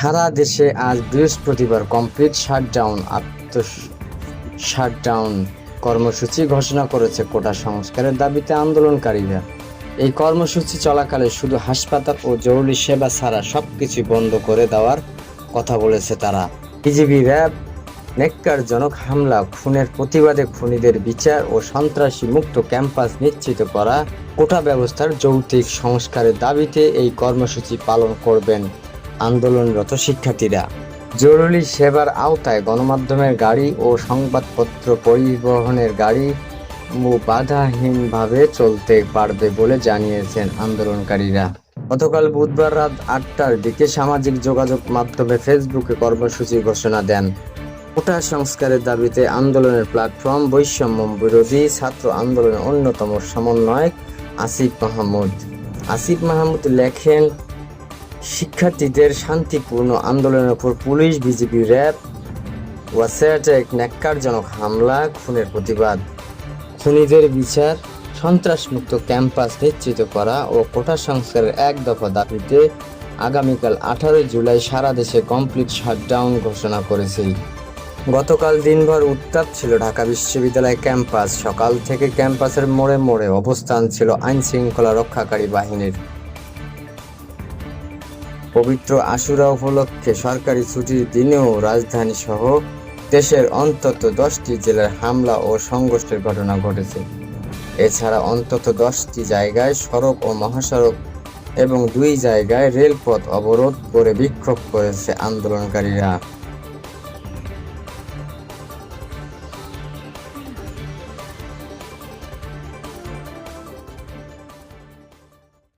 সারা দেশে আজ বৃহস্পতিবার কমপ্লিট শাটডাউন আত্ম শাটডাউন কর্মসূচি ঘোষণা করেছে কোটা সংস্কারের দাবিতে আন্দোলনকারীরা। এই কর্মসূচি চলাকালে শুধু হাসপাতাল ও জরুরি সেবা ছাড়া সবকিছু বন্ধ করে দেওয়ার কথা বলেছে তারা। বিজিবি র্যাব নেককারজনক হামলা, খুনের প্রতিবাদে খুনিদের বিচার ও সন্ত্রাসী মুক্ত ক্যাম্পাস নিশ্চিত করা, কোটা ব্যবস্থার যৌক্তিক সংস্কারের দাবিতে এই কর্মসূচি পালন করবেন। আন্দোলনরত শিক্ষার্থীরা। জরুরি সেবার আওতায় গণমাধ্যমের গাড়ি ও সংবাদপত্র পরিবহনের গাড়ি বাধাহীনভাবে চলতে পারবে বলে জানিয়েছেন আন্দোলনকারীরা। গতকাল বুধবার রাত আটটার দিকে সামাজিক যোগাযোগ মাধ্যমে ফেসবুকে কর্মসূচি ঘোষণা দেন। কোটা সংস্কারের দাবিতে আন্দোলনের প্ল্যাটফর্ম বৈষম্য বিরোধী ছাত্র আন্দোলনের অন্যতম সমন্বয়ক আসিফ মাহমুদ। আসিফ মাহমুদ লেখেন শিক্ষার্থীদের শান্তিপূর্ণ আন্দোলনের উপর পুলিশ বিজেপি র্যাব ওয়াসেটে এক ন্যাক্কারজনক হামলা, খুনের প্রতিবাদ। খুনিদের বিচার, সন্ত্রাসমুক্ত ক্যাম্পাস নিশ্চিত করা ও কোটা সংস্কারের এক দফা দাবিতে আগামীকাল আঠারোই জুলাই সারা দেশে কমপ্লিট শাটডাউন ঘোষণা করেছে। গতকাল দিনভর উত্তাপ ছিল ঢাকা বিশ্ববিদ্যালয় ক্যাম্পাস। সকাল থেকে ক্যাম্পাসের মোড়ে মোড়ে অবস্থান ছিল আইনশৃঙ্খলা রক্ষাকারী বাহিনীর। পবিত্র আশুরা উপলক্ষে সরকারি ছুটির দিনেও রাজধানী সহ দেশের অন্তত দশটি জেলার হামলা ও সংঘর্ষের ঘটনা ঘটেছে। এছাড়া অন্তত দশটি জায়গায় সড়ক ও মহাসড়ক এবং দুই জায়গায় রেলপথ অবরোধ করে বিক্ষোভ করেছে আন্দোলনকারীরা।